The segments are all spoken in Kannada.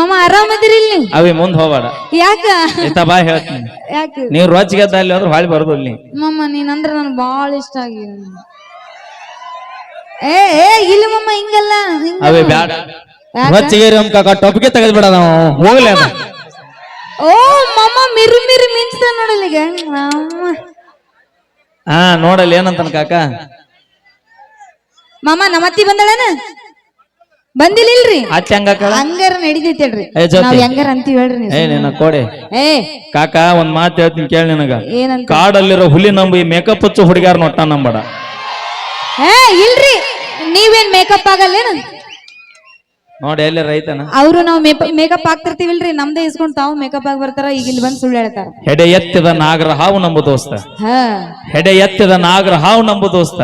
ಮಾಮ ಆರಾಮದಿರಿ ಇಲ್ಲಿ ಅವಿ ಮುಂದ್ ಹೋಗ್ಬೇಡ. ಯಾಕ? ಇತ್ತ ಬಾ ಹೇಳ್ತೀನಿ. ಯಾಕ? ನೀವ್ ರೋಜ್ಗೆದ್ದ ಅಲ್ಲಿ ಹೋದ್ರೆ ಹೊಳಿ ಬರೋದು ಇಲ್ಲಿ. ಮಮ್ಮ ನೀನಂದ್ರ ನನ್ ಬಾಳ ಇಷ್ಟ ಆಗಿ ಏ ಏ ಇಲ್ಲ ಮಮ್ಮ ಹಿಂಗಲ್ಲ ಹಿಂಗ ಅವೇ ಬ್ಯಾಡ. ಯಾಕ? ರೊಚ್ಚಿಗೇರಿ ಅಮ್ ಕಾಕ ಟೊಪ್ಗೆ ತೆಗೆದ್ಬಿಡ ನಾವು. ಹೋಗ್ಲಿ ಅದ. ಓ ಮಾಮ ಮಿರು ಮಿರು ಮಿಂಚ್ತ ನೋಡಲಿಗೆ ಹಾ ನೋಡಲ್ಲಿ ಏನಂತಾನ ಕಾಕ? ಮಾಮ ನಮ್ಮತ್ತಿ ಬಂದಳನ? ಬಂದಿಲ್ಲ ಇಲ್ರಿ ಅಚ್ಚ ಹಂಗಾಕ ಹಂಗಾರ ನಡಿತೈತಿ ಹೇಳ್ರಿ. ನಾವ್ ಹೆಂಗಾರ ಅಂತೀವಿ ಹೇಳ್ರಿ ನೀವು. ಏ ನಿನ್ನ ಕೋಡೆ. ಏ. ಕಾಕ ಒಂದ್ ಮಾತು ಹೇಳ್ತೀನಿ ಕೇಳಿ ನಿನಗ. ಏನಂತ? ಕಾಡಲ್ಲಿರೋ ಹುಲಿ ನಂಬಿ ಮೇಕಪ್ ಹಚ್ಚು ಹುಡುಗ್ಯಾರ ನೋಟ ನಂಬಡ. ಏ ಇಲ್ರಿ. ನೀವೇನ್ ಮೇಕಪ್ ಆಗಲ್ಲೇನು? ನೋಡಿ ಎಲ್ಲ ರೈತನ? ಅವರು ನಾವು ಮೇಕಪ್ ಆಗ್ತಿರ್ತೀವಿಲ್ರಿ ನಮ್ದೇ ಇಸ್ಕೊಂಡ್ ತಾವು ಮೇಕಪ್ ಆಗಿ ಬರ್ತಾರ ಈಗ ಇಲ್ಲಿ ಬಂದ್ ಸುಳ್ಳು ಹೇಳ್ತಾರ. ಹೆಡೆ ಎತ್ತಿದ ನಾಗರ ಹಾವು ನಮ್ಮ ದೋಸ್ತ. ಹೆಡೆ ಎತ್ತಿದ ನಾಗರ ಹಾವು ನಂಬು ದೋಸ್ತ.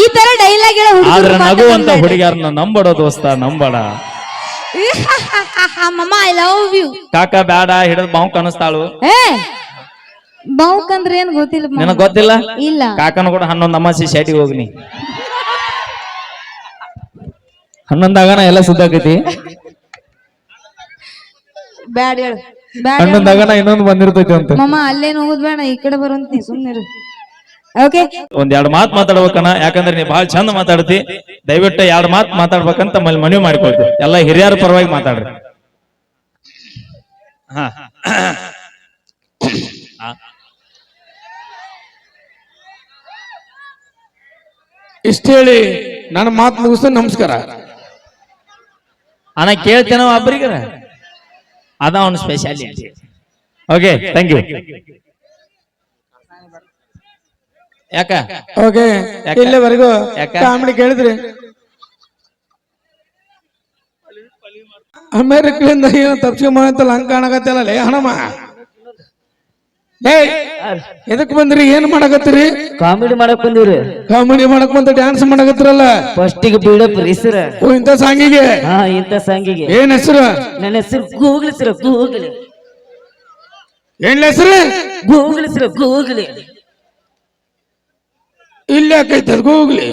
ಈ ತರ ಡೈಲಾಗ್ ಹೇಳ ಆದ್ರೆ ನಗುವಂತ ಹುಡುಗಿಯರನ್ನ ನಂಬಡ ದೋಸ್ತ ನಂಬಡ. ಮಮ್ಮ ಐ ಲವ್ ಯು ಕಾಕ ಬ್ಯಾಡ ಹಿಡಿದ್ ಬಾವು ಕನಸ್ತಾಳು. ಬಾವು ಬಾವುಕ್ ಅಂದ್ರೆ ಏನ್ ಗೊತ್ತಿಲ್ಲ ನನಗ ನಿನಗ್ ಗೊತ್ತಿಲ್ಲ? ಇಲ್ಲ. ಕಾಕನ ಕೂಡ ಹನ್ನೊಂದು ಅಮಾಸಿ ಶಾಟಿಗೆ ಹೋಗ್ನಿ. ಹನ್ನೊಂದಾಗನ ಎಲ್ಲ ಸುದ್ದಾಕೈತಿ ಬ್ಯಾಡ ಹೇಳು. ಬ್ಯಾಡ ಹನ್ನೊಂದಾಗನ ಇನ್ನೊಂದು ಬಂದಿರ್ತೈತಿ ಅಂತ. ಮಮ್ಮ ಅಲ್ಲೇನ್ ಹೋಗುದ್ ಬೇಡ ಈ ಕಡೆ ಬರುವಂತ ನೀ ಸುಮ್ನಿರು ಓಕೆ ಒಂದ್ ಎರಡ್ ಮಾತ್ ಮಾತಾಡ್ಬೇಕನ ಯಾಕಂದ್ರೆ ನೀ ಬಹಳ ಚಂದ ಮಾತಾಡ್ತಿ. ದಯವಿಟ್ಟು ಎರಡ್ ಮಾತ್ ಮಾತಾಡ್ಬೇಕಂತ ಮಲ್ಲಿ ಮನವಿ ಮಾಡ್ಕೊಳ್ತಿ. ಎಲ್ಲ ಹಿರಿಯರ ಪರವಾಗಿ ಮಾತಾಡ್ರಿ. ಹಾ. ಹಾ. ಇಷ್ಟ ಹೇಳಿ ನನ್ನ ಮಾತು ಮುಗಿಸ್ತೇನೆ ನಮಸ್ಕಾರ. ಅಣ್ಣ ಕೇಳ್ತೇನೆ ಒಬ್ಬರಿಗರ ಅದ ಅವನ ಸ್ಪೆಷಾಲಿಟಿ ಓಕೆ ಥ್ಯಾಂಕ್ ಯು ಯಾಕ? ಓಕೆ? ಇಲ್ಲಿವರೆಗೂ? ಕಾಮಿಡಿ ಕೇಳಿದ್ರಿ. ಅಮೇರಿಕದಿಂದ ಏನು ತಪ್ಸ್ಕೊಂಬಂತಲ್ಲ ಹಂಗ ಕಾಣಕತ್ತಲ್ಲ ಲೇ ಹಣಮ್ಮ. ಏ ಎದಕ್ ಬಂದ್ರಿ? ಏನ್ ಮಾಡಕತ್ತೀರಿ? ಕಾಮಿಡಿ ಮಾಡಕ್ ಬಂದಿವ್ರಿ. ಕಾಮಿಡಿ ಮಾಡಕ್ ಬಂದ ಡ್ಯಾನ್ಸ್ ಮಾಡಕತ್ತಿರಲ್ಲ? ಫಸ್ಟಿಗೆ ಬಿಲ್ಡಪ್ ರೀ ಸರ್. ಓ ಇಂಥ ಸಾಂಗಿಗೆ? ಹಾ ಇಂತ ಸಾಂಗಿಗೆ. ಏನ್ ಹೆಸರು? ನನ್ನ ಹೆಸರು ಗೂಗಲ್ ಸರ್ ಗೂಗಲ್. ಏನ್ ಹೆಸರು? Google sir Google. ಇಲ್ಲ ಯಾಕೈತೆ ಗೂಗ್ಲಿ.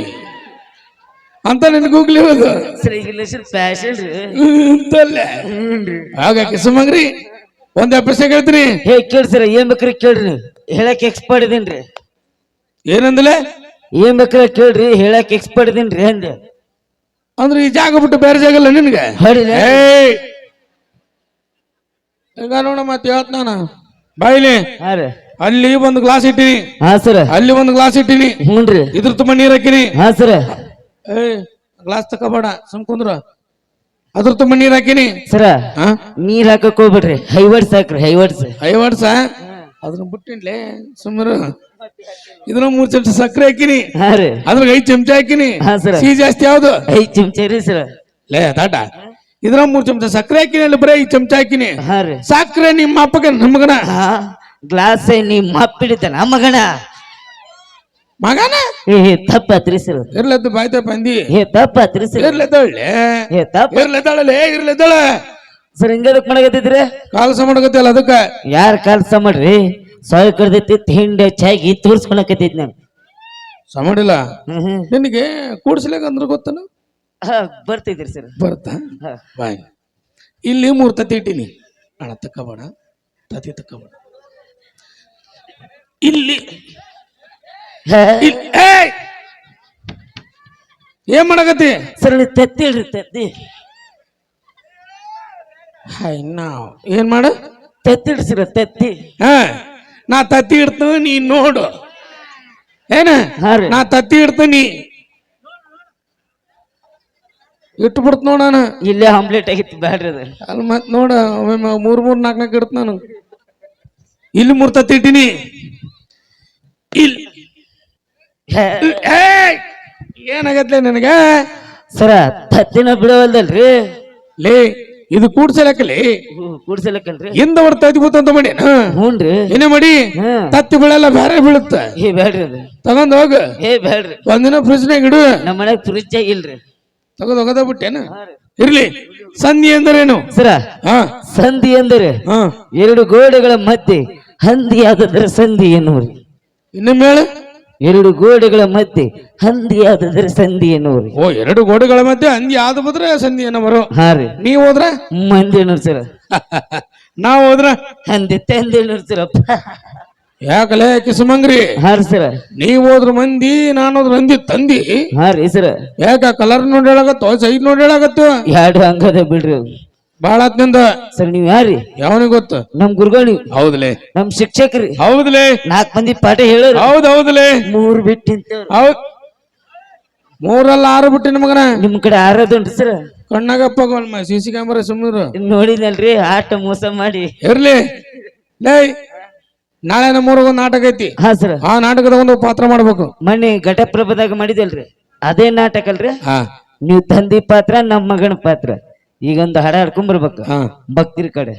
ಅಂತ ನಿನ್ ಗೂಗ್ಲಿ ಹೋದು ಸರ್ ಫ್ಯಾಷನ್ ರೀ. ಅಂತಲ್ಲ. ಹಾಗಾಗಿ ಸುಮಂಗ್ರಿ. ಒಂದ್ ಎಪಿಸೋಡ್ ಹೇಳ್ತೀನಿ. ಹೇ ಕೇಳ್ಸಿರ ಏನ್ ಬೇಕ್ರಿ ಕೇಳ್ರಿ ಹೇಳಕ್ ಎಕ್ಸ್ಪರ್ಟ್ ಇದೀನ್ರಿ ಏನಂದಲೆ? ಏನ್ ಬೇಕ್ರಿ ಕೇಳ್ರಿ ಹೇಳಕ್ ಎಕ್ಸ್ಪರ್ಟ್ ಇದೀನ್ರಿ ಅಂದೆ. ಅಂದ್ರೆ ಈ ಜಾಗ ಬಿಟ್ಟು ಬೇರೆ ಜಾಗ ಇಲ್ಲ ನಿನ್ಗೆ? ಹೊಡಿಲೆ ಏಯ್! ಈಗ ನೋಡ ಮತ್ತೆ ಹೇಳ್ತ ನಾನು. ಬಾಯಿಲಿ ಹಾ ರೀ. ಅಲ್ಲಿ ಒಂದು ಗ್ಲಾಸ್ ಇಟ್ಟಿನಿ. ಹಾ ಸರ್. ಅಲ್ಲಿ ಒಂದು ಗ್ಲಾಸ್ ಇಟ್ಟಿನಿ. ಹ್ಞೂನ್ರಿ. ಇದ್ರ ತುಂಬ ನೀರ್ ಹಾಕಿನಿ. ಹಾ ಸರ್. ಏಯ್ ಗ್ಲಾಸ್ ತಕೋಬೇಡ ಸುಮ್ ಕುಂದ್ರ ಅದ್ರ ತುಂಬ ನೀರ್ ಹಾಕಿನಿ. ಸರ ಹಾ ನೀರ್ ಹಾಕಕ್ ಹೋಗ್ಬಿಡ್ರಿ. ಹೈವರ್ಡ್ಸ್ ಹಾಕ್ರಿ ಹೈವರ್ಡ್ಸ್. ಐವರ್ಸ ಅದನ್ನ ಬಿಟ್ಟಿನ್ಲೆ ಸುಮಾರು. ಇದ್ರ ಮೂರ್ ಚಮಚ ಸಕ್ಕರೆ ಹಾಕಿನಿ. ಹಾ ರೀ. ಅದ್ರಾಗ ಐದ್ ಚಮಚ ಹಾಕಿನಿ. ಹಾ, sir. ಸಿಹಿ ಜಾಸ್ತಿ ಯಾವ್ದು? ಐದ್ ಚಮಚ ರೀ ಸರ. ಲೇ ದಾಟ ಇದ್ರ ಮೂರ್ ಚಮಚ ಸಕ್ಕರೆ ಹಾಕಿನಿ ಅಲ್ಲಿ ಬರೀ ಐದ್ ಚಮಚ ಹಾಕಿನಿ. ಹಾ ರೀ. ಸಕ್ಕರೆ ನಿಮ್ಮ ಅಪ್ಪಗ ನಮಗನ ಹಾ ನಿಮ್ಮ ಅಪ್ಪ ಹಿಡಿತಾನ ಮಗನ. ಮಗನ? ಏ ತಪ್ಪ ಸರ್ ಇರ್ಲದ್ದು ಬಾಯ್ತ ಬಂದಿ ಏ ತಪ್ಪ ಸರ್ ಇರ್ಲದ್ದಳೆ ಏ ತಪ್ಪ. ಇರ್ಲದ್ದಾಳಲೆ ಇರ್ಲದ್ದಾಳ ಸರ್ ಹಿಂಗದಕ್ ಮಾಡಕತ್ತಿದ್ರಿ ಕಾಲ್ಸ ಮಾಡಕತ್ತಿಲ್ಲ ಅದಕ್ಕ? ಯಾರ ಕೆಲಸ ಮಾಡ್ರಿ? ಸಾಯ್ ಕಡ್ದೈತಿ ಹಿಂಡಿ ಚಾಗಿ ತೋರ್ಸ್ಕೊಳಕತ್ತೈತಿ ನಾನು. ಸಮಾಡಿಲ್ಲ ನಿನಗೆ ಕೂಡ್ಸ್ಲಿಕ್ಕೆ ಅಂದ್ರೆ ಗೊತ್ತನು ಬರ್ತಿದ್ರಿ ಸರ್. ಬರ್ತಾ. ಬಾಯ್. ಇಲ್ಲಿ ಮೂರು ತತ್ತಿ ಇಟ್ಟಿನಿ ಅಣ್ಣ ತಕ್ಕಬೇಡ ತತ್ತಿ ತಕ್ಕಬೇಡ ಇಲ್ಲಿ! ಏನ್ ಮಾಡಕತ್ತಿ? ಸರ್ ತತ್ತಿ ಹೇಳ್ರಿ ತತ್ತಿ. ಹಾಯ್ ನಾವ್ ಏನ್ ಮಾಡ? ತತ್ತಿ ಇಡ್ರಿ ಸರ್ ತತ್ತಿ. ಹಾ ನಾ ತತ್ತಿ ಇಡ್ತು ನೀ ನೋಡು. ಏನ? ಹಾ ನಾ ತತ್ತಿ ಇಡ್ತೀನಿ. ಇಟ್ಟು ಬಿಡ್ತು ನೋಡ ಇಲ್ಲೇ ಆಮ್ಲೆಟ್ ಆಗಿತ್ತು ಬ್ಯಾಡ್ರಿ ಅದು. ಅಲ್ಲಿ ಮತ್ ನೋಡ ಒಮ್ಮೆ ಮೂರ್ ಮೂರ್ ನಾಲ್ಕು ನಾಲ್ಕು ಇಡ್ತು ನಾನು. ಇಲ್ಲಿ ಮೂರ್ ತತ್ತಿ ಇಟ್ಟಿನಿ. ಇಲ್ಲಿ ಹೇ! ಏನಾಗತ್ಲೆ ನಿನಗೆ? ಸರ ತತ್ತಿನ ಬಿಡವಲ್ದಲ್ರಿ? ಲೇ ಇದು ಕೂಡ್ಸಲಕ್ಕಲ್ಲಿ? ಕೂಡ್ಸಲಕ್ಕಲ್ರಿ. ಹಿಂದ ತತ್ತಿ ಅಂತ ಮಾಡಿ. ಹ್ಞೂನ್ರಿ ಏನೇ ಮಾಡಿ ತತ್ತಿ ಬೀಳಲ್ಲ ಬೇರೆ ಬೀಳುತ್ತ. ಏ ಬೇಡ್ರಿ ಅದು. ತಗೊಂಡ್ ಹೋಗ. ಏ ಬೇಡ್ರಿ. ಒಂದಿನ ಫ್ರಿಜ್ನಾಗ ಇಡು. ನಮ್ಮ ಮನ್ಯಾಗ ಫ್ರಿಜ್ ಆಗಿಲ್ರಿ ತಗೊಂಡ್ ಹೋಗದ ಬಿಟ್ಟೇನ ಇರ್ಲಿ. ಸಂಧಿ ಅಂದ್ರೇನು ಸರ ಹಾ. ಸಂಧಿ ಎಂದರೆ ಹಾ. ಎರಡು ಗೋಡೆಗಳ ಮಧ್ಯೆ ಹಂದಿ ಆದ್ರೆ ಸಂಧಿ ಎನ್ನುವ್ರಿ ಇನ್ನೊಮ್ಮೆ ಹೇಳು. ಎರಡು ಗೋಡೆಗಳ ಮಧ್ಯೆ ಹಂದಿ ಆದ್ರೆ ಸಂಧಿ ಎನ್ನುವರು ಓ ಎರಡು ಗೋಡೆಗಳ ಮಧ್ಯೆ ಹಂದಿ ಆದ ಬದ್ರೆ ಸಂಧಿ ಎನ್ನುವರು ಬರೋ ಹಾ ರೀ. ನೀವ್ ಹೋದ್ರ? ಮಂದಿ ಎನ್ನುತ್ತೀರ ನಾವು ಹೋದ್ರ? ಹಂದಿ ತಂದೆ ಎನ್ನುವರು ಯಾಕಲೇ ಕಿಸುಮಂಗ್ರಿ? ಹಾ ರೀ ಸರ. ನೀವ್ ಹೋದ್ರ ಮಂದಿ ನಾನು ಹೋದ್ರ ಮಂದಿ ತಂದಿ. ಹಾ ರೀ ಸರ. ಯಾಕ ಕಲರ್ ನೋಡಿ ಹೇಳಾಗತ್ತೋ ಸೈಡ್ ನೋಡಿ ಹೇಳಾಗತ್ತು ಎರಡು ಹಂಗದ ಬಿಡ್ರಿ. ಬಾಳ ಆತ್ನಿಂದ. ಸರ್ ನೀವ್ ಯಾರಿ ಯಾವನಿಗೆ ಗೊತ್ತು? ನಮ್ ಗುರುಗಳು ಹೌದ್ಲೆ. ನಮ್ ಶಿಕ್ಷಕರಿ. ಹೌದ್ಲೆ. ನಾಲ್ಕ್ ಮಂದಿ ಪಾಠ ಹೇಳೋರು. ಹೌದ್ ಹೌದ್ಲೆ. ಮೂರ್ ಬಿಟ್ಟಿಂತವ್ರು ಹೌದ್. ಮೂರಲ್ಲ ಆರು ಬಿಟ್ಟಿ ಮಗನ? ನಿಮ್ ಕಡೆ ಆರೋದುಂಟು ಸರ್. ಕಣ್ಣಾಗಪ್ಪ ಸಿಸಿ ಸಿ ಸಿ ಕ್ಯಾಮರಾ ಸುಮ್ಮನಿರು ನೋಡಿದಲ್ರಿ ಆಟ ಮೋಸ ಮಾಡಿ. ಇರ್ಲಿ. ಲೇ ನಾಳೆ ನಮ್ಮೂರಾಗ ಒಂದು ನಾಟಕ ಐತಿ. ಹಾ ಸರ್. ಆ ನಾಟಕದ ಒಂದು ಪಾತ್ರ ಮಾಡ್ಬೇಕು. ಮೊನ್ನೆ ಘಟಪ್ರಭದಾಗ ಮಾಡಿದಲ್ರಿ. ಅದೇ ನಾಟಕ ಅಲ್ರಿ ಹಾ. ನೀವು ತಂದಿ ಪಾತ್ರ ನಮ್ಮ ಮಗನ ಪಾತ್ರ. ಈಗೊಂದು ಹಾಡ ಹಾಡ್ಕೊಂಡ್ ಬರ್ಬೇಕು ಹಾ. ಭಕ್ತಿರ ಕಡೆ.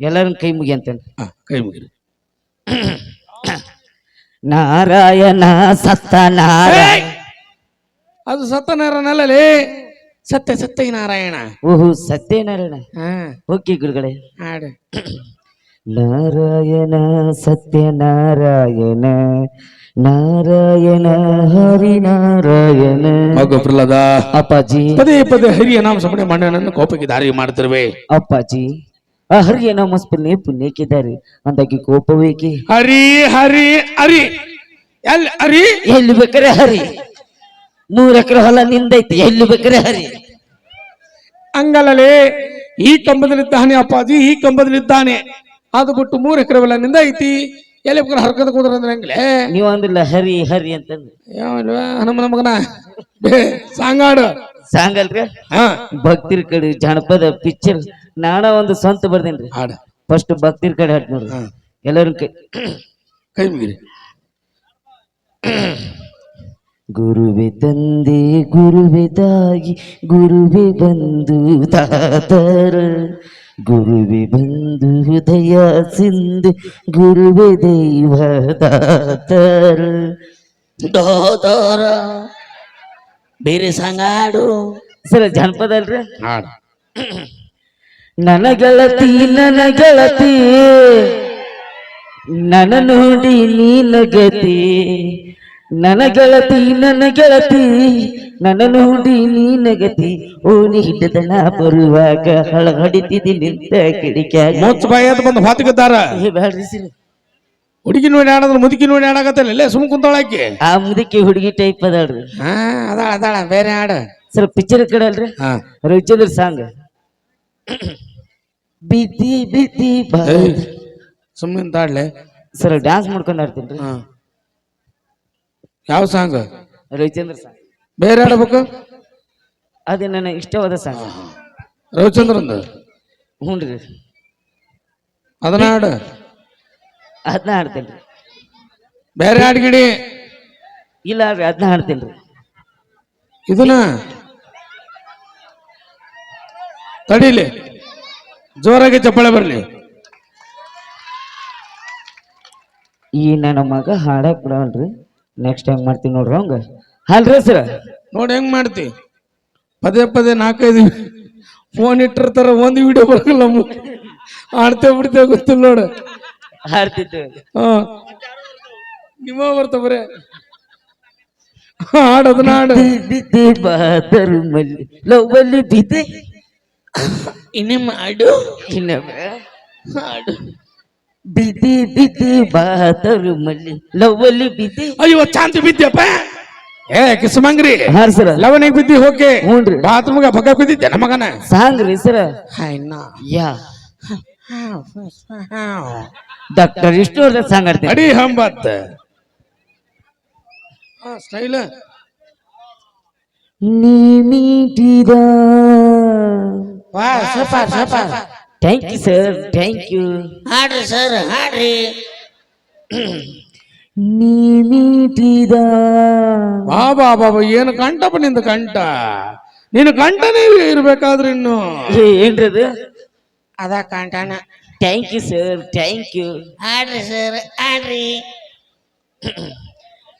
ಎಲ್ಲರನ್ನ ಕೈ ಮುಗಿ ಅಂತ ಹಾ, ಕೈ ಮುಗಿರಿ. ನಾರಾಯಣ ಸತ್ತ ನಾರಾಯಣ. ಅದು ಸತ್ಯನಾರಾಯಣಲ್ಲೇ ಸತ್ಯ ಸತ್ಯ ನಾರಾಯಣ. ಓಹೋ ಸತ್ಯನಾರಾಯಣ ಹಾ. ಓಕೆ ಗುರುಗಳೇ. ಹಾಡು. ನಾರಾಯಣ ಸತ್ಯನಾರಾಯಣ ನಾರಾಯಣ ಹರಿ ನಾರಾಯಣ ಮಗು ಪ್ರಹ್ಲಾದ. ಅಪ್ಪಾಜಿ. ಪದೇ ಪದೇ ಹರಿಯ ನಾಮ ಸಮಣೆ ಮಣ್ಣನನ್ನು ಕೋಪಕ್ಕೆ ದಾರಿ ಮಾಡ್ತಿರುವೆ. ಅಪ್ಪಾಜಿ. ಆ ಹರಿಯ ನಾಮಸ್ಮರಣೆ ಪುಣ್ಯಕ್ಕಿದ್ದಾರೆ ಅಂದಾಗಿ ಕೋಪವೇಕೆ ಹರಿ ಹರಿ ಹರಿ. ಎಲ್ಲಿ ಹರಿ? ಎಲ್ಲಿ ಬೇಕರೆ ಹರಿ. ನೂರ ಎಕರೆ ಹೊಲ ನಿಂದೈತಿ ಎಲ್ಲಿ ಬೇಕರೆ ಹರಿ. ಹಂಗಲ್ಲಲೇ ಈ ಕಂಬದಲ್ಲಿದ್ದಾನೆ ಅಪ್ಪಾಜಿ ಈ ಕಂಬದಲ್ಲಿದ್ದಾನೆ. ಅದು ಬಿಟ್ಟು ಮೂರು ಎಕರೆ ಹೊಲ ನಿಂದ ಐತಿ ಎಲ್ಲಿ ಮಗನ ಹರ್ಕದ ಕೂದ್ರ ಅಂದ್ರೆ ಹೆಂಗ್ಲೇ? ನೀವು ಅಂದಿಲ್ಲ ಹರಿ ಹರಿ ಅಂತಂದು. ಯಾವಲ್ವ ಹನುಮನ ಮಗನ ಬೇ ಸಾಂಗಾಡು. ಸಾಂಗಲ್ರಿ? ಹಾ. ಭಕ್ತಿರ್ ಕಡೆ ಜನಪದ ಪಿಕ್ಚರ್ ನಾನ ಒಂದು ಸ್ವಂತ ಬರ್ದೇನ್ರಿ. ಹಾಡು. ಫಸ್ಟ್ ಭಕ್ತಿರ್ ಕಡೆ ಹಾಡ್ ನೋಡ್ರಿ. ಹಾ. ಎಲ್ಲರೂ ಕೈ. ಕೈ ಮುಗಿರಿ. ಗುರುವೆ ತಂದೆ ಗುರುವೆ ತಾಯಿ ಗುರುವೆ ಬಂದು ತಾತರ. ಗುರುವೆ ಬಂಧು ಹೃದಯ ಸಿಂಧು ಗುರುವೆ ದೈವ ದಾತರ ದಾತರ ಬೇರೆ ಸಂಗಾಡು ಸರ ಜನಪದ ಅಲ್ರಿ ಹಾಡು ನನ್ನ ಗೆಳತಿ ನನ್ನ ಗೆಳತಿ ನನ್ನ ನೋಡಿ ನೀನ ಗತಿ ನನ್ನ ಗೆಳತಿ ನನ್ನ ಗೆಳತಿ ನನ್ನ ನೋಡಿ ನೀನ ಗತಿ ಓಣಿ ಹಿಡ್ದನ ಬರುವಾಗ ಹಳ ಹೊಡಿತಿದಿ ನಿಂತ ಕಿಡಿಕೆ ಮುಚ್ಚ ಬಾಯ್ ಬಂದು ಹೊತ್ತಿಗಿದ್ದಾರ? ಸಿರಿ ಹುಡುಗಿ ನೋಡಿ ಆಡೋದ್ರ ಮುದುಕಿ ನೋಡಿ ಆಡಾಕತ್ತಲ್ಲ ಇಲ್ಲೇ ಸುಮ್ ಕುಂತಾಳಾಕಿ ಆ ಮುದುಕಿ ಹುಡುಗಿ ಟೈಪ್ ಅದಾಳ್ರಿ. ಹಾ ಅದಾಳ ಅದಾಳ ಬೇರೆ ಆಡ. ಸರ್ ಪಿಕ್ಚರ್ ಕಡೆ ಅಲ್ರಿ ಹಾ. ರವಿಚಂದ್ರ ಸಾಂಗ್. ಬಿದ್ದಿ ಬಿದ್ದಿ ಬಾಯ್ ಸುಮ್ಮನೆ ತಾಡ್ಲೆ ಸರ್ ಡ್ಯಾನ್ಸ್ ಮಾಡ್ಕೊಂಡು ಆಡ್ತೀನಿ ಹಾ. ಯಾವ ಸಾಂಗ್? ರವಿಚಂದ್ರ ಸಾಂಗ್. ಬೇರೆ ಹಾಡಬೇಕು ಅದೇ ನನ್ನ ಇಷ್ಟವಾದ ಸಾಂಗ್. ರವಿಚಂದ್ರಂದು? ಹ್ಞೂ ರೀ. ಅದನ್ನ ಹಾಡು. ಅದನ್ನ ಹಾಡ್ತೇನೆ ರೀ. ಬೇರೆ ಹಾಡ್ಗಿಡಿ ಇಲ್ಲ ರೀ ಅದನ್ನ ಹಾಡ್ತೇನೆ ರೀ. ಇದನ್ನ? ತಡೀಲಿ. ಜೋರಾಗಿ ಚಪ್ಪಾಳೆ ಬರಲಿ. ಈ ನನ್ನ ಮಗ ಹಾಡಕ್ ಬಿಡವಲ್ರಿ ನೆಕ್ಸ್ಟ್ ಹೆಂಗ್ ಮಾಡ್ತೀವಿ ನೋಡ್ರಿ ಹಂಗ ಅಲ್ರಿ ಸರ್ ನೋಡಿ ಹೆಂಗ್ ಮಾಡ್ತಿ? ಪದೇ ಪದೇ ನಾಲ್ಕೈದು ಫೋನ್ ಇಟ್ಟಿರ್ತಾರ ಒಂದು ವಿಡಿಯೋ ಬರಲ್ಲ ಆಡ್ತೇವೆ ಬಿಡ್ತೇವೆ ಗೊತ್ತಿಲ್ಲ ನೋಡು. ಹಾಡ್ತಿತ್ತು ಹಾ. ನಿಮ್ಮ ಬರ್ತಾವ ಬರೇ. ಹಾಡು ಅದನ್ನ ಹಾಡು. ಬಿದ್ದೆ ಬಾದರು ಮಲ್ಲಿ. ಲವ್ವಲ್ಲಿ ಬಿದ್ದೆ. ಇನ್ನೇ ಮಾಡು? ಇನ್ನೊಮ್ಮೆ ಹಾಡು. ಬಿದ್ದಿ ಬಿದ್ದಿ ಬಾತರು ಮಲ್ಲಿ ಲವ್ವಲ್ಲಿ ಬಿದ್ದಿ ಅಯ್ಯೋ ಚಾಂತಿ ಬಿದ್ದಪ್ಪ ಏ ಕಿಸಮಂಗ್ರಿ. ಹಾ ಸರ. ಲವನಿಗೆ ಬಿದ್ದಿ ಹೋಗಿ ಹ್ಞೂನ್ರಿ ಬಾತ್ರೂಮ್ಗೆ ಭಗ ಬಿದ್ದಿದ್ದೆ ನಮಗನ. ಮಗನ ಸಾಂಗ್ ಹಾಯ್ನ. Sir yeah. ಡಾಕ್ಟರ್ ಇಷ್ಟು ಸಾಂಗ್ ಆಡ್ತೀನಿ ಅಡಿ ಹಂಬತ್ ಸ್ಟೈಲ್. ನೀ ಮೀಟಿದ. ವಾ super super thank you sir thank you ಹಾಡ್ರಿ sir ಹಾಡ್ರಿ ನೀ ಮೀಟಿದ ಬಾ ಬಾ ಬಾಬಾ ಏನು ಕಂಠಪ್ಪ ನಿಂದ ಕಂಠ ನೀನು ಕಂಠನೇ ಇರ್ಬೇಕಾದ್ರೆ ಇನ್ನು ಏ, ಏನ್ರಿ ಅದು ಅದ ಕಾಂಟಾನ thank you sir thank you ಹಾಡ್ರಿ sir ಹಾಡ್ರಿ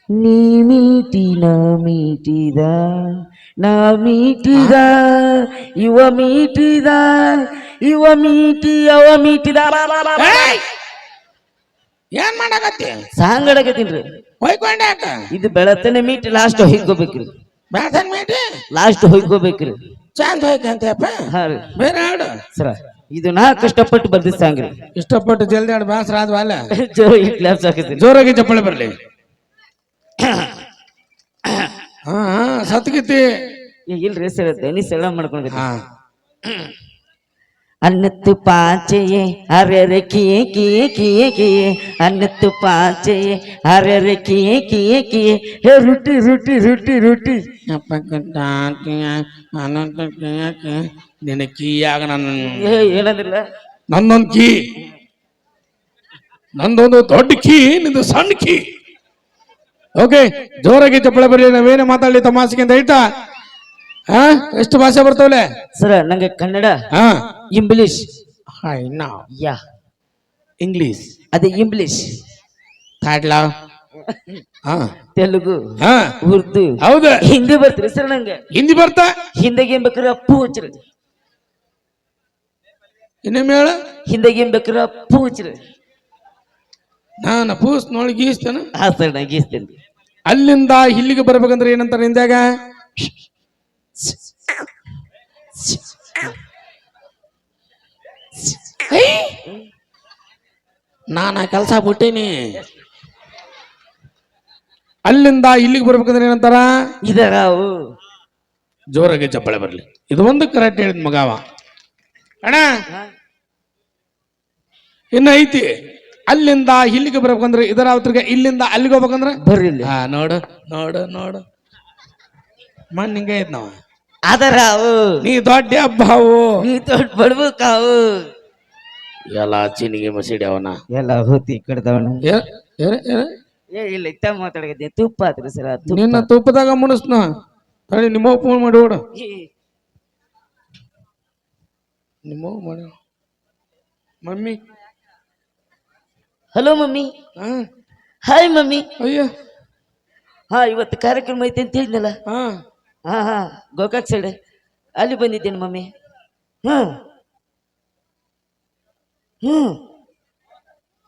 ನೀ ಮೀಟಿ ನಾ ಮೀಟಿದ ನಾ ಮೀಟಿದ ಇವ ಮೀಟಿದ ಇವ ಮೀಟಿ ಅವ ಮೀಟಿದ. ಏನ್ ಮಾಡಾಕತ್ತಿ? ಸಾಂಗಡಕತ್ತೀನ್ರಿ ಹೊಯ್ಕೊಂಡೆ ಯಾಕ? ಇದು ಬೆಳತನೆ ಮೀಟಿ ಲಾಸ್ಟ್ ಹೊಯ್ಕೋಬೇಕ್ರಿ. ಬೆಳತನ ಮೀಟಿ? ಲಾಸ್ಟ್ ಹೊಯ್ಕೋಬೇಕ್ರಿ. ಚಂದ ಹೋಯ್ಕಂತಪ್ಪ ಹಾ ಬೇರೆ ಹಾಡು ಸರ ಇದು ನಾ ಕಷ್ಟಪಟ್ಟು ಬರ್ದಿ ಸಾಂಗ್ರಿ. ಇಷ್ಟಪಟ್ಟು ಜಲ್ದಿ ಹಾಡು ಬ್ಯಾಸರ ಆದ್ವ ಅಲ್ಲ? ಜೋ ಈ ಕ್ಲಾಪ್ಸ್ ಹಾಕತ್ತೀನಿ. ಜೋರಾಗಿ ಚಪ್ಪಳೆ ಬರ್ಲಿ. ಹಾ ಹಾ ಸತ್ಗಿತಿ ಈಗ ಇಲ್ರಿ ಸರ್ ದನಿ ಸೆಳ ಮಾಡ್ಕೊಂಡು ಹಾ പാച്ചയെ അരര കിയെ കിയെ കിയെ കിയെ ಕಿಯೇ പാച്ചയെ അരര കിയെ കിയെ കിയെ രുട്ടി ರುಟಿ ರುಟಿ ರುಟಿ ನಿನ್ನ ಕೀಯಾಗ ನನ್ನ ಏ ಏನಂದ್ರಲ್ಲ ನಂದೊಂದು ಕೀ. ನಂದೊಂದು ದೊಡ್ಡ ಕೀ ನಿಂದು ಸಣ್ಣ ಕೀ. ಓಕೆ ಜೋರಾಗಿ ಚಪ್ಪಳೆ ಬರಲಿ ನಾವೇನೇ ಮಾತಾಡ್ಲಿ ತಮಾಸಿಗೆ ಅಂತ ಹೇಳ್ತಾ? ಹಾ ಎಷ್ಟು ಭಾಷೆ ಬರ್ತಾವಲೆ? ಸರ್ ನಂಗೆ ಕನ್ನಡ ಹಾ ಇಂಗ್ಲಿಷ್ ಹಾಯ್ ನಾವ್ ಯಾ ಇಂಗ್ಲಿಷ್ ಅದೇ ಇಂಗ್ಲಿಷ್ ತಾಡ್ಲಾ ಹಾ ತೆಲುಗು ಹಾ ಉರ್ದು ಹೌದು. ಹಿಂದಿ ಬರ್ತೀರಿ ಸರ್ ನಂಗೆ ಹಿಂದಿ ಬರ್ತಾ. ಹಿಂದಿಗೆ ಏನ್ ಬೇಕಾದ್ರೆ ಅಪ್ಪು ಹಚ್ಚಿರಿ ಇನ್ನೊಮ್ಮೆ ಹೇಳ. ಹಿಂದಿಗೆ ಏನ್ ಅಪ್ಪು ಹಚ್ಚಿರಿ ನಾನು ಪೂಸ್ ನೋಡಿ ಗೀಸ್ತೇನೆ. ಹಾ ಸರ್ ನಾ ಗೀಸ್ತೇನೆ. ಅಲ್ಲಿಂದ ಇಲ್ಲಿಗೆ ಬರ್ಬೇಕಂದ್ರೆ ಏನಂತಾರೆ ಹಿಂದ್ಯಾಗ ನಾನು ಆ ಕೆಲಸ ಬಿಟ್ಟೀನಿ. ಅಲ್ಲಿಂದ ಇಲ್ಲಿಗೆ ಬರ್ಬೇಕಂದ್ರೆ ಏನಂತಾರ? ಇದರಾವು ಜೋರಾಗಿ ಚಪ್ಪಳೆ ಬರ್ಲಿ. ಇದು ಒಂದು ಕರೆಕ್ಟ್ ಹೇಳಿದ್ ಮಗಾವ ಅಣ್ಣ! ಇನ್ನ ಐತಿ. ಅಲ್ಲಿಂದ ಇಲ್ಲಿಗೆ ಬರ್ಬೇಕಂದ್ರೆ ಇದರ ಅವತ್ರಿಗೆ ಇಲ್ಲಿಂದ ಅಲ್ಲಿಗೆ ಹೋಗ್ಬೇಕಂದ್ರೆ? ಬರ್ರಿ ಹಾ ನೋಡು ನೋಡು ನೋಡು. ಮಣ್ಣು ಹಿಂಗೆ ಐತ್ ನಾವ ಅದರ ನೀ ದೊಡ್ಡ ಹಬ್ಬ ನೀ ದೊಡ್ಡ ಬಡ್ಬೇಕಾವು ಎಲ್ಲ ಚಿನಿಗೆ ಮಸೀಡಿ ಅವನ ಎಲ್ಲ ಹೋತಿ ಕಡ್ದವನ. ಏ- ಏ- ಏ- ಏ. ಇಲ್ಲ ಇತ್ತ ಮಾತಾಡಕತ್ತೀನಿ ತುಪ್ಪ ಆತ್ರಿ ಸರ ತುಪ್ಪ. ನಿನ್ನ ತುಪ್ಪದಾಗ ಮುನಿಸ್ನ ತಡಿ ನಿಮ್ಮ ಫೋನ್ ಮಾಡಿ ಓಡು ನಿಮ್ಮ ಮಾಡಿ ಮಮ್ಮಿ. Hello mummy. ಹಾ. Hi mummy. ಅಯ್ಯೋ. ಹಾ ಇವತ್ತು ಕಾರ್ಯಕ್ರಮ ಐತೆ ಅಂತ ಹೇಳಿದ್ನಲ್ಲ? ಹಾ. ಹಾ ಹಾ. ಗೋಕಾಕ್ ಸೈಡ್ ಅಲ್ಲಿ ಬಂದಿದ್ದೇನೆ ಮಮ್ಮಿ. ಹ್ಮ್. ಹ್ಮ್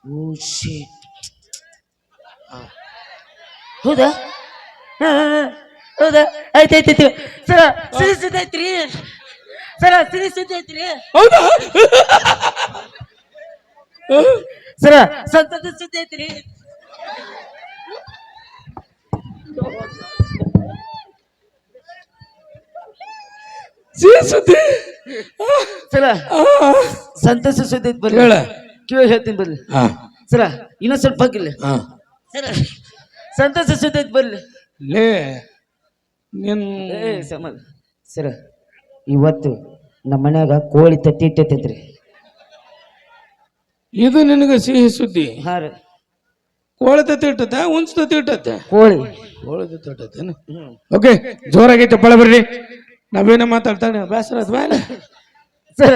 ಓ shit. ಹೌದಾ ಹಾ, ಹಾ, ಹಾ. ಹೌದಾ ಆಯ್ತು ಆಯ್ತು ಆಯ್ತು ಸರ ಸಿರಿ ಸುದ್ದಿ ಐತ್ರಿ ಸರ ಸಿರಿ ಸುದ್ದಿ ಐತ್ರಿ ಹೌದಾ ಸರ ಸಂತದ ಸುದ್ದಿ ಐತ್ರಿ ಸುದ್ದಿ. ಸರ ಸಂತಸ ಸುದ್ದಿ ಐತ್ ಬರ್ಲಿ. ಹೇಳ. ಕಿವಿ ಹೇಳ್ತೀನಿ ಬರ್ಲಿ. ಹಾ. ಸರ ಇನ್ನೊಂದ್ ಸ್ವಲ್ಪ ಹಾಕಿಲ್ಲ ಹಾ. ಸರ ಸಂತಸ ಸುದ್ದಿ ಐತ್ ಬರ್ಲಿ. ಲೇ ನಿನ್ ಏ ಸಮಾನ ಸರ ಇವತ್ತು ನಮ್ಮ ಮನ್ಯಾಗ ಕೋಳಿ ತತ್ತಿ ಇಟ್ಟೈತೈತ್ರಿ. ಇದು ನಿನಗೆ ಸಿಹಿ ಸುದ್ದಿ? ಹಾ ರೀ. ಕೋಳಿ ತತ್ತಿ ಇಟ್ಟತ್ತೆ ಉಂಚ ತತ್ತಿ ಇಟ್ಟತ್ತೆ ಕೋಳಿ. ಕೋಳಿ ತತ್ತಿ ಇಟ್ಟತ್ತೇನು ಓಕೆ ಜೋರಾಗಿ ಚಪ್ಪಳೆ ಬರ್ರಿ. ನಾವೇನ ಮಾತಾಡ್ತಾನೆ ಬೇಸರ ಸರ್ ಮೇಲೆ ಸರ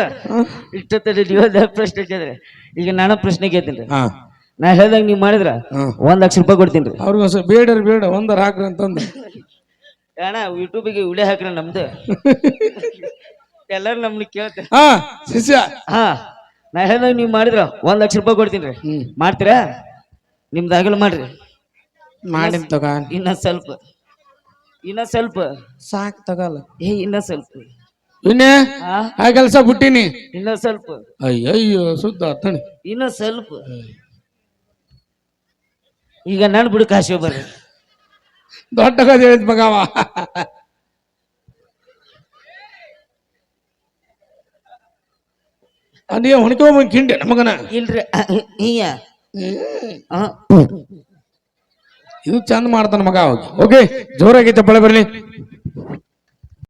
ಇಷ್ಟೊತ್ತಲ್ಲಿ ನೀವೊಂದು ಪ್ರಶ್ನೆ ಕೇಳಿದ್ರೆ ಈಗ ನಾನು ಪ್ರಶ್ನೆ ಕೇಳ್ತೀನಿ ಹಾ. ನಾ ಹೇಳ್ದಂಗ ನೀವು ಮಾಡಿದ್ರ ಒಂದ್ ಲಕ್ಷ ರೂಪಾಯಿ ಕೊಡ್ತೀನಿ ರೀ. ಅವ್ರಿಗೆ ಬೇಡ ಬೇಡರ್ ಬೇಡ ಒಂದರ ಹಾಕ್ರಿ ಅಂತಂದು. ಅಣ್ಣ ಯೂಟ್ಯೂಬಿಗೆ ವಿಡಿಯೋ ಹಾಕ್ರಿ ನಮ್ದು. ಎಲ್ಲರೂ ನಮ್ಗೆ ಕೇಳ್ತಾರೆ. ಹಾ ಶಿಷ್ಯ. ಹಾ ನಾ ಹೇಳ್ದಂಗ ನೀವು ಮಾಡಿದ್ರ ಒಂದ್ ಲಕ್ಷ ರೂಪಾಯಿ ಕೊಡ್ತೀನಿ ರೀ. ಮಾಡ್ತೀರಾ? ನಿಮ್ದು ಆಗಲ್ಲ ಮಾಡ್ರಿ. ಮಾಡಿ ತಗ. ಇನ್ನ ಸ್ವಲ್ಪ. ಇನ್ನ ಸ್ವಲ್ಪ. ಸಾಕ್ ತಗಲ್ಲ ಏ ಇನ್ನ ಸ್ವಲ್ಪ. ಇನ್ನೇ? ಆ? ಕೆಲಸ ಬಿಟ್ಟಿನಿ. ಇನ್ನ ಸ್ವಲ್ಪ. ಅಯ್ಯಯ್ಯೋ ಸುದ್ದ ತಣಿ ಇನ್ನ ಸ್ವಲ್ಪ. ಈಗ ನಾನು ಬಿಡು ಕಾಶಿ ಬರ್ರಿ. ದೊಡ್ಡ ಕದ ಹೇಳಿದ್ ಮಗವ. ಅದೇ ಹೊಣ್ಕೊಂಬಂದ್ ಕಿಂಡೆ ನಮಗನ? ಇಲ್ರಿ. ಆ, ಇದು ಚಂದ ಮಾಡ್ತಾನ ಮಗ ಹೋಗಿ ಓಕೆ ಜೋರಾಗಿ ಚಪ್ಪಳೆ ಬರಲಿ.